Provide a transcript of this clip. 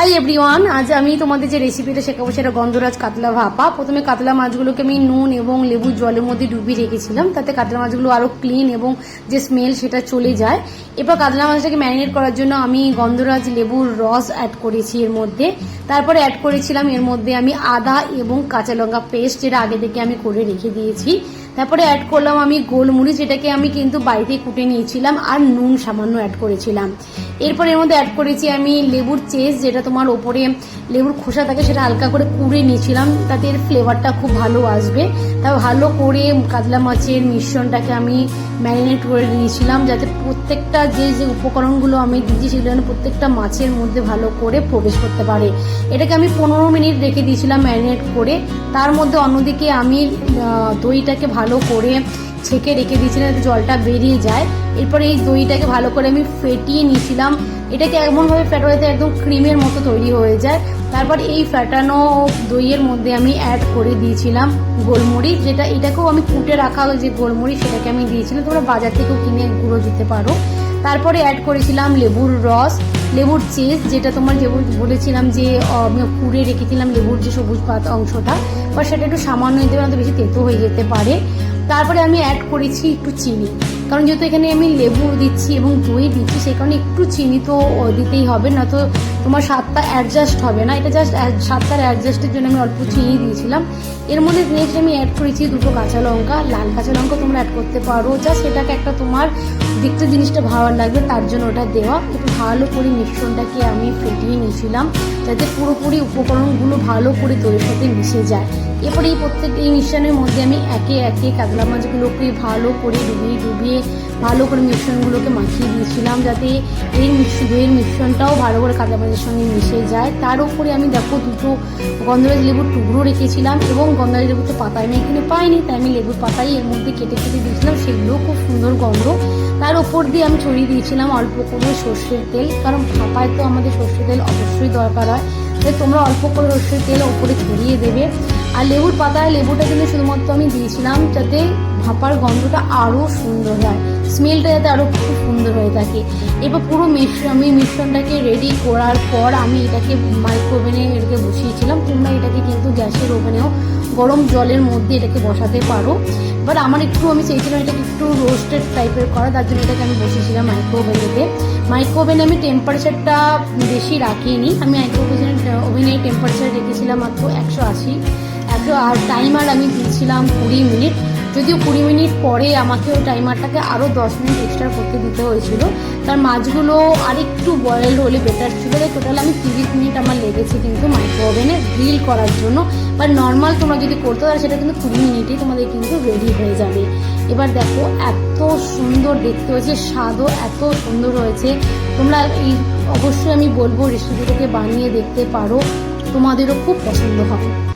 Hi everyone আজ আমি তোমাদের যে রেসিপিটা শেখাবো সেটা গন্ধরাজ কাতলা ভাপা। প্রথমে কাতলা মাছগুলোকে আমি নুন এবং লেবু জলের মধ্যে ডুবিয়ে রেখেছিলাম। তাতে কাতলা মাছগুলো আরও ক্লিন এবং যে স্মেল সেটা চলে যায়। এরপর কাতলা মাছটাকে ম্যারিনেট করার জন্য আমি গন্ধরাজ লেবুর রস অ্যাড করেছি এর মধ্যে। তারপরে অ্যাড করেছিলাম এর মধ্যে আমি আদা এবং কাঁচা লঙ্কা পেস্ট যেটা আগে থেকে আমি করে রেখে দিয়েছি। তারপরে অ্যাড করলাম আমি গোলমরিচ, যেটাকে আমি কিন্তু বাড়িতে কুটে নিয়েছিলাম আর নুন সামান্য অ্যাড করেছিলাম। এরপর এর মধ্যে অ্যাড করেছি আমি লেবুর চেস, যেটা তোমার ওপরে লেবুর খোসা থাকে সেটা হালকা করে কুড়ে নিয়েছিলাম, তাতে এর ফ্লেভারটা খুব ভালো আসবে। তা ভালো করে কাতলা মাছের মিশ্রণটাকে আমি ম্যারিনেট করে নিয়েছিলাম, যাতে প্রত্যেকটা যে যে উপকরণগুলো আমি দিয়েছি সেগুলো যেন প্রত্যেকটা মাছের মধ্যে ভালো করে প্রবেশ করতে পারে। এটাকে আমি পনেরো মিনিট রেখে দিয়েছিলাম ম্যারিনেট করে। তার মধ্যে অন্যদিকে আমি দইটাকে ভালো করে ছেঁকে রেখে দিয়েছিলাম, যাতে জলটা বেরিয়ে যায়। এরপরে এই দইটাকে ভালো করে আমি ফেটিয়ে নিয়েছিলাম। এটাকে এমনভাবে ফেটানো যাতে একদম ক্রিমের মতো তৈরি হয়ে যায়। তারপর এই ফেটানো দইয়ের মধ্যে আমি অ্যাড করে দিয়েছিলাম গোলমরিচ, যেটা এটাকেও আমি কুটে রাখা যে গোলমরিচ সেটাকে আমি দিয়েছিলাম। তোমরা বাজার থেকেও কিনে গুঁড়ো দিতে পারো। তারপরে অ্যাড করেছিলাম লেবুর রস, লেবুর চেস যেটা তোমার যে বলেছিলাম যে আমি কুড়ে রেখেছিলাম লেবুর যে সবুজ পাতা অংশটা, বা সেটা একটু সামান্য দিতে পারে বেশি তেতো হয়ে যেতে পারে। তারপরে আমি অ্যাড করেছি একটু চিনি। কারণ যেহেতু এখানে আমি লেবু দিচ্ছি এবং দই দিচ্ছি, সেই কারণে একটু চিনি তো দিতেই হবে না তো তোমার স্বাদটা অ্যাডজাস্ট হবে না। এটা জাস্ট স্বাদটার অ্যাডজাস্টের জন্য আমি অল্প চিনি দিয়েছিলাম। এর মধ্যে নেক্সট আমি অ্যাড করেছি দুটো কাঁচা লঙ্কা, লাল কাঁচা লঙ্কা তোমরা অ্যাড করতে পারো। জাস্ট এটাকে একটা তোমার দেখতে জিনিসটা ভালো লাগবে, তার জন্য ওটা দেওয়া। একটু ভালো করে মিশ্রণটাকে আমি ফেটিয়ে নিয়েছিলাম, যাতে পুরোপুরি উপকরণগুলো ভালো করে দইয়ের সাথে মিশে যায়। এরপরে এই প্রত্যেক, এই মিশ্রণের মধ্যে আমি একে একে কাতলা মাছগুলোকে ভালো করে ডুবিয়ে ডুবিয়ে ভালো করে মিশ্রণগুলোকে মাখিয়ে দিয়েছিলাম যাতে এই মিশ্র দইয়ের মিশ্রণটাও ভালো করে কাঁচা মাছের সঙ্গে মিশে যায়। তার উপরে আমি দেখো দুটো গন্ধরাজ লেবুর টুকরো রেখেছিলাম এবং গন্ধরাজ লেবুর তো পাতা আমি এখানে পাইনি, তাই আমি লেবুর পাতাই এর মধ্যে কেটে কেটে দিয়েছিলাম। সেগুলোও খুব সুন্দর গন্ধ। তার উপর দিয়ে আমি ছড়িয়ে দিয়েছিলাম অল্প করে সর্ষের তেল, কারণ ভাপায় তো আমাদের সর্ষের তেল অবশ্যই দরকার হয়। তাই তোমরা অল্প করে সর্ষের তেল ওপরে ছড়িয়ে দেবে। আর লেবুর পাতায় লেবুটা কিন্তু শুধুমাত্র আমি দিয়েছিলাম যাতে ভাপার গন্ধটা আরও সুন্দর হয়। স্মেলটা যাতে আরও খুব সুন্দর হয়ে থাকে। এবার পুরো মিশ্রণ আমি মিশ্রণটাকে রেডি করার পর আমি এটাকে মাইক্রোওভেনে এটাকে বসিয়েছিলাম। তোমরা এটাকে কিন্তু গ্যাসের ওভেনেও গরম জলের মধ্যে এটাকে বসাতে পারো। বাট আমার একটু আমি চেয়েছিলাম এটাকে একটু রোস্টেড টাইপের করা, তার জন্য এটাকে আমি বসিয়েছিলাম মাইক্রোওভেনেতে মাইক্রোওভেনে আমি টেম্পারেচারটা বেশি রাখিনি। আমি মাইক্রোওভেনের ওভেনে টেম্পারেচার রেখেছিলাম মাত্র একশো আশি। একশো আর টাইমার আমি দিয়েছিলাম কুড়ি মিনিট। যদিও কুড়ি মিনিট পরে আমাকে ওই টাইমারটাকে আরও দশ মিনিট এক্সট্রা করতে দিতে হয়েছিল। তার মাছগুলো আরেকটু বয়েল হলে বেটার ছিল। তাই টোটাল আমি তিরিশ মিনিট আমার লেগেছে কিন্তু মাইক্রো ওভেনে গ্রিল করার জন্য। বা নর্মাল তোমরা যদি করতে তাহলে সেটা কিন্তু কুড়ি মিনিটেই তোমাদের কিন্তু রেডি হয়ে যাবে। এবার দেখো, এত সুন্দর দেখতে হয়েছে, স্বাদও এত সুন্দর হয়েছে। তোমরা এই অবশ্যই আমি বলব রেসিপিটাকে বানিয়ে দেখতে পারো। তোমাদেরও খুব পছন্দ হবে।